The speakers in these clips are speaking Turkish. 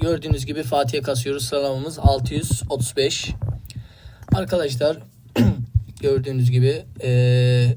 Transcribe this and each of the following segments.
Gördüğünüz gibi Fatih'e kasıyoruz. Sıralamamız 635. Arkadaşlar gördüğünüz gibi eee,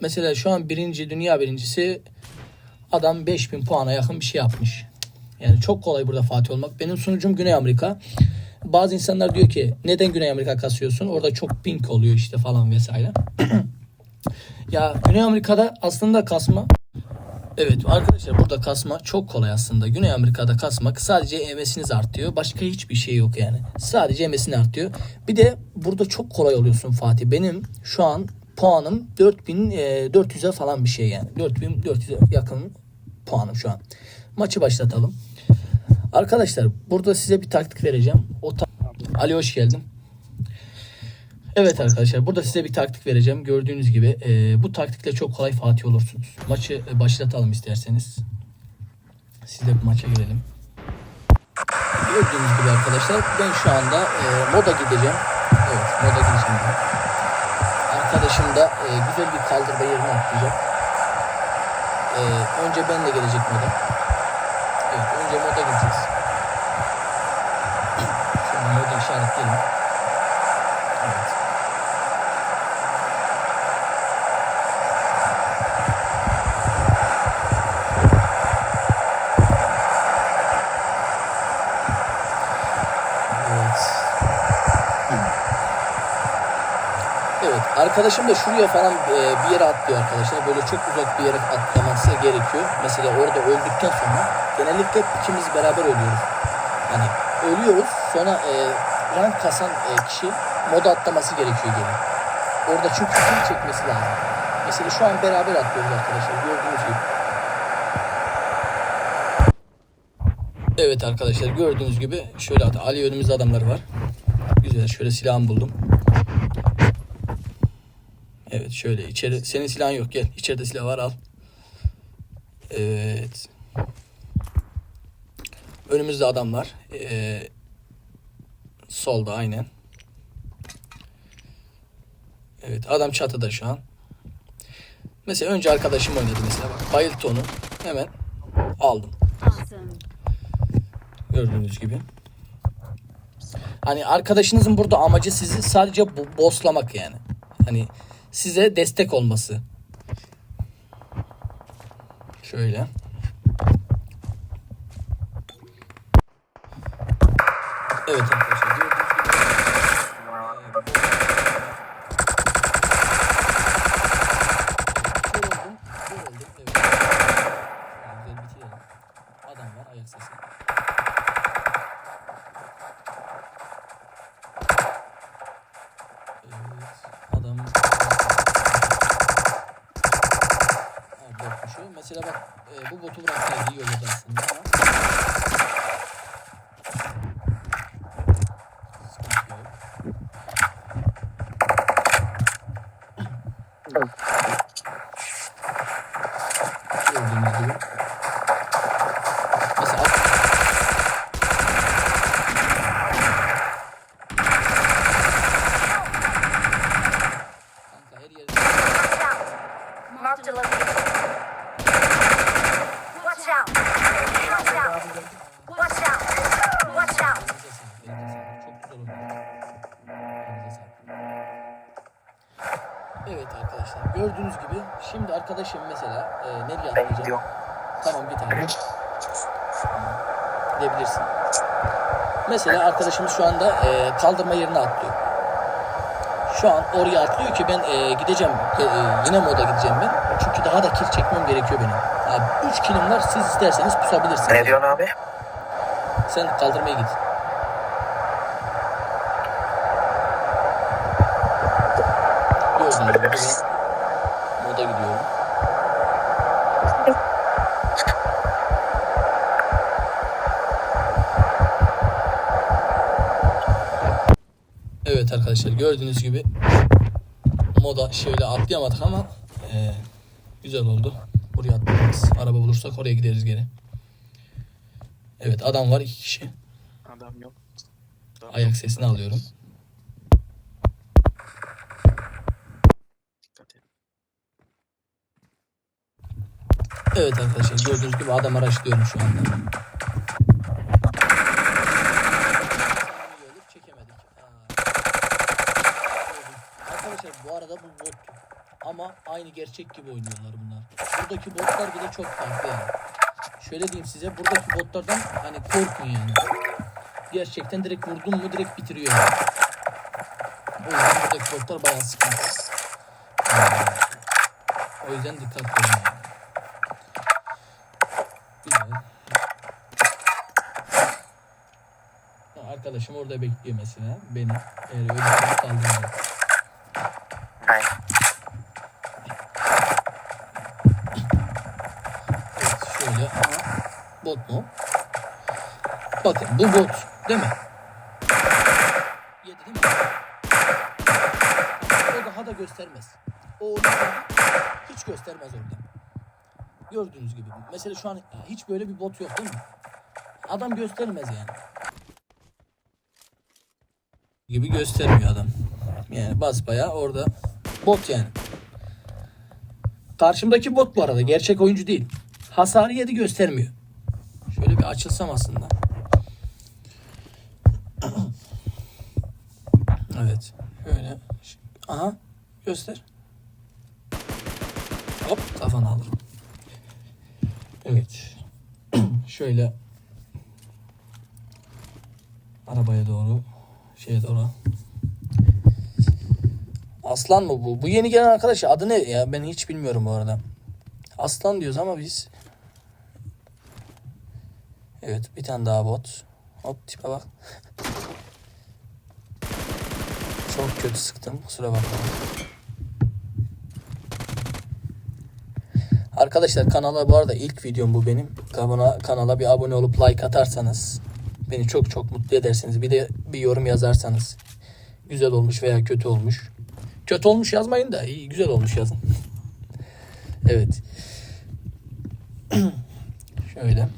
mesela şu an birinci dünya birincisi adam 5000 puana yakın bir şey yapmış. Yani çok kolay burada Fatih olmak. Benim sunucum Güney Amerika. Bazı insanlar diyor ki neden Güney Amerika kasıyorsun? Orada çok pink oluyor işte falan vesaire. ya Güney Amerika'da aslında kasma Evet arkadaşlar burada kasma çok kolay aslında. Güney Amerika'da kasmak sadece emesiniz artıyor. Başka hiçbir şey yok yani. Sadece emesini artıyor. Bir de burada çok kolay oluyorsun Fatih. Benim şu an puanım 4400'e falan bir şey yani. 4400'e yakın puanım şu an. Maçı başlatalım. Arkadaşlar burada size bir taktik vereceğim. O ta- Ali hoş geldin. Evet arkadaşlar burada size bir taktik vereceğim. Gördüğünüz gibi e, bu taktikle çok kolay Fatih olursunuz. Maçı e, başlatalım isterseniz. Siz de bu maça girelim. Gördüğünüz gibi arkadaşlar ben şu anda e, moda gideceğim. Evet moda gideceğim. ben. Arkadaşım da e, güzel bir kaldırma yerine atlayacak. E, önce benle gelecek moda. Evet önce moda gideceğiz. Şimdi moda işaretleyelim. Arkadaşım da şuraya falan e, bir yere atlıyor arkadaşlar. Böyle çok uzak bir yere atlaması gerekiyor. Mesela orada öldükten sonra genellikle ikimiz beraber ölüyoruz. Yani ölüyoruz sonra e, rank kasan e, kişi moda atlaması gerekiyor geri. Orada çünkü kill çekmesi lazım. Mesela şu an beraber atlıyoruz arkadaşlar. Gördüğünüz gibi. Evet arkadaşlar gördüğünüz gibi şöyle. Ali önümüzde adamlar var. Güzel şöyle silahımı buldum. Evet şöyle içeri senin silahın yok gel. İçeride silah var al. Evet. Önümüzde adam var. Ee, solda aynen. Evet adam çatıda şu an. Mesela önce arkadaşım oynadı mesela bak. Bayılttı onu. Hemen aldım. Gördüğünüz gibi. Hani arkadaşınızın burada amacı sizi sadece bo- bosslamak yani. Hani size destek olması. Şöyle. Evet arkadaşlar bu botu bıraksaydı iyi olurdu aslında Mesela arkadaşımız şu anda e, kaldırma yerine atlıyor. Şu an oraya atlıyor ki ben e, gideceğim. E, e, yine moda gideceğim ben. Çünkü daha da kill çekmem gerekiyor benim. Abi 3 killim var. Siz isterseniz pusabilirsiniz. Ne diyorsun abi? Sen kaldırmaya git. Gibi ben moda gidiyorum. Evet arkadaşlar gördüğünüz gibi moda şöyle atlayamadık ama eee, güzel oldu. Buraya atlayacağız. Araba bulursak oraya gideriz geri. Evet adam var iki kişi. Adam yok. Adam Ayak yok. sesini alıyorum. Dikkat et. Evet arkadaşlar gördüğünüz gibi adam araştırıyorum şu anda. Aynı gerçek gibi oynuyorlar bunlar. Buradaki botlar bile çok farklı yani. Şöyle diyeyim size buradaki botlardan hani korkun yani. Gerçekten direkt vurdun mu direkt bitiriyor. Yani. O yüzden buradaki botlar bayağı sıkıntı. Yani o yüzden dikkat edin yani. Arkadaşım orada bekliyor mesela beni. Eğer öyle bir kaldırmıyor. Hayır. Evet şöyle ama bot mu? Bakın bu bot değil mi? Yedi değil mi? O daha da göstermez. O hiç göstermez orada. Gördüğünüz gibi. Mesela şu an hiç böyle bir bot yok değil mi? Adam göstermez yani. Gibi göstermiyor adam. Yani basbaya orada bot yani. Karşımdaki bot bu arada. Gerçek oyuncu değil. Hasarı yedi göstermiyor. Şöyle bir açılsam aslında. Evet. Şöyle. Aha. Göster. Hop kafana alırım. Evet. Şöyle. Arabaya doğru. Şeye doğru. Aslan mı bu? Bu yeni gelen arkadaş adı ne ya? Ben hiç bilmiyorum bu arada. Aslan diyoruz ama biz. Evet bir tane daha bot. Hop tipe bak. Çok kötü sıktım. Kusura bakma. Arkadaşlar kanala bu arada ilk videom bu benim. Kanala, kanala bir abone olup like atarsanız beni çok çok mutlu edersiniz. Bir de bir yorum yazarsanız güzel olmuş veya kötü olmuş. Kötü olmuş yazmayın da iyi güzel olmuş yazın. evet. Şöyle.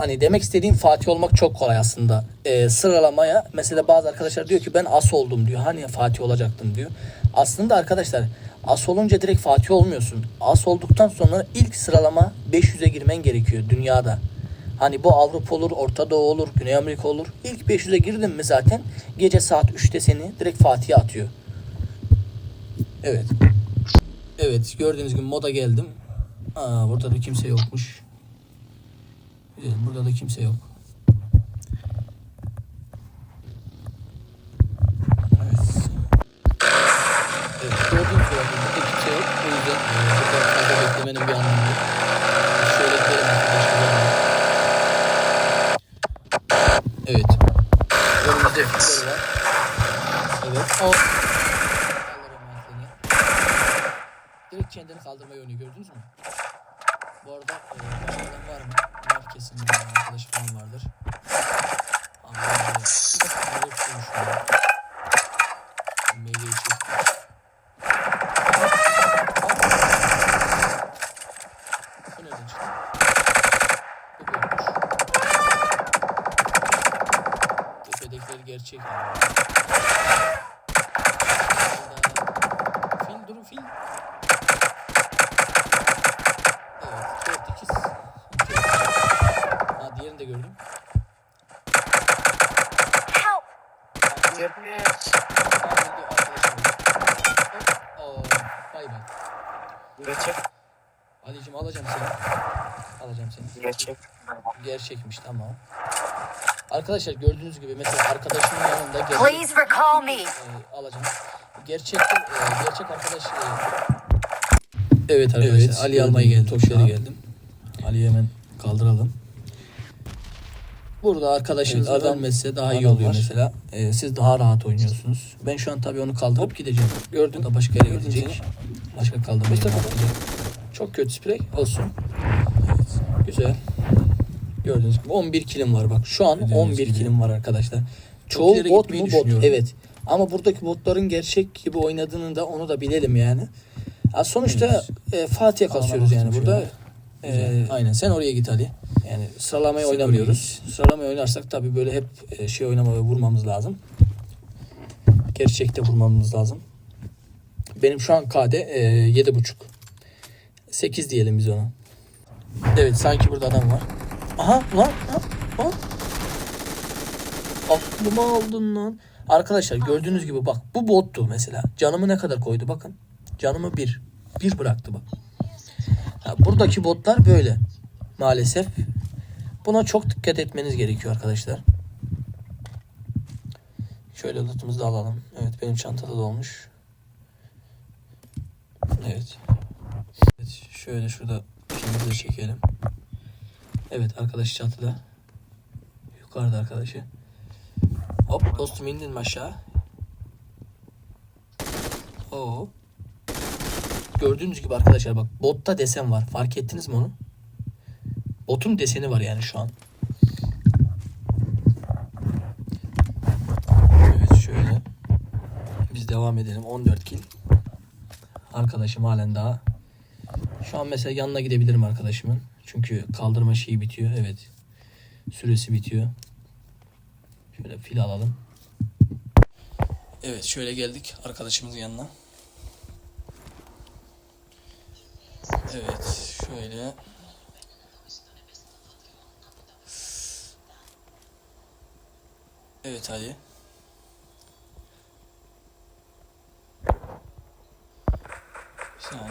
Hani demek istediğim Fatih olmak çok kolay aslında. Ee, sıralamaya mesela bazı arkadaşlar diyor ki ben as oldum diyor. Hani Fatih olacaktım diyor. Aslında arkadaşlar as olunca direkt Fatih olmuyorsun. As olduktan sonra ilk sıralama 500'e girmen gerekiyor dünyada. Hani bu Avrupa olur, Orta Doğu olur, Güney Amerika olur. İlk 500'e girdin mi zaten gece saat 3'te seni direkt Fatih'e atıyor. Evet. Evet gördüğünüz gibi moda geldim. Aa, burada da kimse yokmuş. Güzel, burada da kimse yok. Evet. Evet gördüğünüz gibi burada kimse yok. O yüzden e, burada fazla beklemenin bir anlamı yok. Şöyle gidelim arkadaşlar. Evet. Önümüzde fitler var. Evet. O. Direkt kendini kaldırmayı oynuyor gördünüz mü? Bu arada e, var mı? Var kesin arkadaş falan vardır. Allah'ım ya. Nereye tutmuş ya? Meyveyi çekti. Bu nereden çıktı? Bu buymuş. Tepedekiler gerçek. Fil durun fil. Evet, dört ikiz. Ha diğerini de gördüm. Help! Ha, diğer- Cephet. Ha, öldü, arkadaşım öldü. Hop, oo, Bay bay. Gerçek. Ali'cim alacağım seni. Alacağım seni. Gerçek. Gerçekmiş tamam. Arkadaşlar gördüğünüz gibi mesela arkadaşımın yanında gerçek Please recall me. e, alacağım. Gerçek e, gerçek arkadaş e, Evet arkadaşlar Ali almaya geldim. Tokşehir'e geldim. Ali'yi hemen kaldıralım. Burada arkadaşınız Evet, adam- ölmezse daha iyi oluyor var. mesela. E, siz daha rahat oynuyorsunuz. Ben şu an tabii onu kaldırıp gideceğim. Gördün de başka yere gidecek. Başka kaldırmaya. Çok kötü sprey olsun. Güzel. Gördüğünüz gibi 11 kilim var bak. Şu an Gördüğünüz 11 gibi. kilim var arkadaşlar. Çoğu bot mu bot? Evet. Ama buradaki botların gerçek gibi oynadığını da onu da bilelim yani. Ya sonuçta e, Fatih'e kasıyoruz yani burada. şöyle. Güzel. aynen sen oraya git Ali. Yani sıralamayı Sen oynamıyoruz. Sıralamayı oynarsak tabii böyle hep e, şey oynamaya vurmamız lazım. Gerçekte vurmamız lazım. Benim şu an KD e, 7.5. 8 diyelim biz ona. Evet sanki burada adam var. Aha lan ha, ha. Aklıma aldın lan. Arkadaşlar gördüğünüz gibi bak bu bottu mesela. Canımı ne kadar koydu bakın. Canımı bir. Bir bıraktı bak. Buradaki botlar böyle. Maalesef. Buna çok dikkat etmeniz gerekiyor arkadaşlar. Şöyle lootumuzu da alalım. Evet benim çantada da olmuş. Evet. Evet şöyle şurada filmimizi çekelim. Evet arkadaş çatıda. Yukarıda arkadaşı. Hop dostum indin aşağı? Oo. Gördüğünüz gibi arkadaşlar bak botta desen var. Fark ettiniz mi onu? Botun deseni var yani şu an. Evet şöyle. Biz devam edelim. 14 kill. Arkadaşım halen daha. Şu an mesela yanına gidebilirim arkadaşımın. Çünkü kaldırma şeyi bitiyor. Evet. Süresi bitiyor. Şöyle fil alalım. Evet şöyle geldik arkadaşımızın yanına. Evet şöyle. Evet hadi. Bir saniye.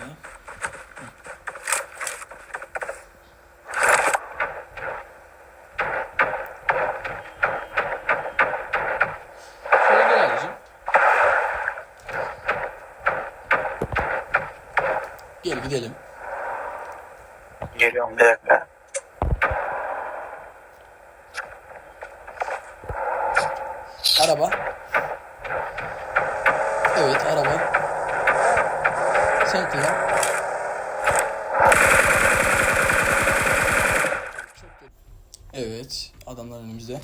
Gel gidelim. Geliyorum bir dakika. Araba. Evet araba. Sen kullan. Evet adamlar önümüzde.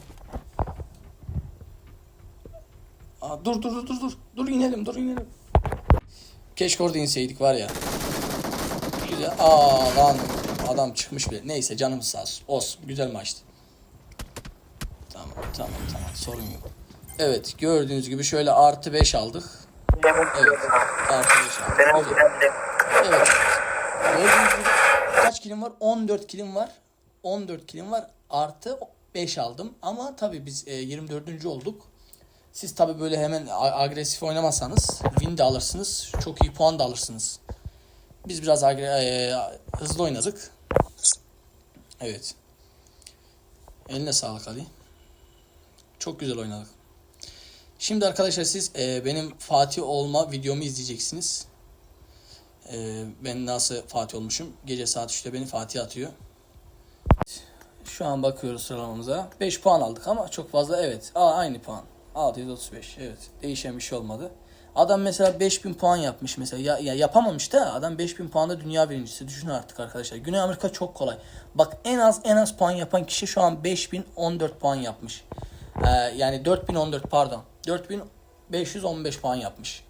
Aa, dur dur dur dur dur. Dur inelim dur inelim. Keşke orada inseydik var ya. Güzel. Aa lan adam çıkmış bile. Neyse canımız sağ olsun. Olsun. Güzel maçtı. Tamam tamam tamam sorun yok. Evet gördüğünüz gibi şöyle artı 5 aldık. Evet artı 5 aldık. Güzel. Evet. Gördüğünüz gibi kaç kilim var? 14 kilim var. 14 kilim var. Artı 5 aldım. Ama tabii biz e, 24. olduk. Siz tabii böyle hemen agresif oynamazsanız win de alırsınız. Çok iyi puan da alırsınız. Biz biraz agre- e, hızlı oynadık. Evet. Eline sağlık Ali. Çok güzel oynadık. Şimdi arkadaşlar siz e, benim Fatih olma videomu izleyeceksiniz. Ee, ben nasıl Fatih olmuşum? Gece saat 3'te beni Fatih atıyor. Şu an bakıyoruz sıralamamıza. 5 puan aldık ama çok fazla evet. Aa, aynı puan. 635 evet. Değişen bir şey olmadı. Adam mesela 5000 puan yapmış mesela. Ya, ya yapamamış da adam 5000 puanda dünya birincisi. Düşünün artık arkadaşlar. Güney Amerika çok kolay. Bak en az en az puan yapan kişi şu an 5014 puan yapmış. Ee, yani 4014 pardon. 4515 puan yapmış.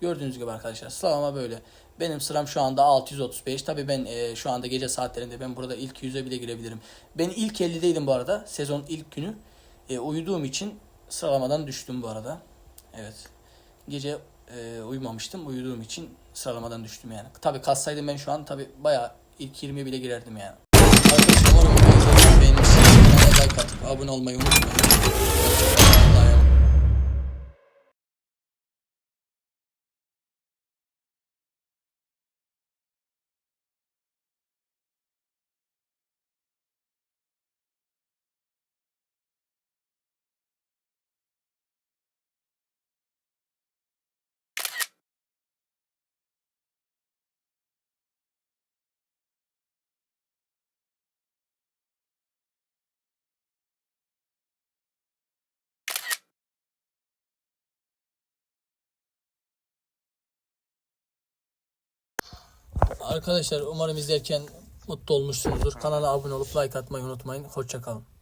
Gördüğünüz gibi arkadaşlar sıralama böyle. Benim sıram şu anda 635. Tabii ben e, şu anda gece saatlerinde ben burada ilk 100'e bile girebilirim. Ben ilk 50'deydim bu arada. Sezon ilk günü. E, uyuduğum için sıralamadan düştüm bu arada. Evet. Gece e, uyumamıştım. Uyuduğum için sıralamadan düştüm yani. Tabii kassaydım ben şu an tabii bayağı ilk 20'ye bile girerdim yani. Arkadaşlar umarım beğenmişsiniz. Kanala like atıp abone olmayı unutmayın. Arkadaşlar umarım izlerken mutlu olmuşsunuzdur. Kanala abone olup like atmayı unutmayın. Hoşçakalın.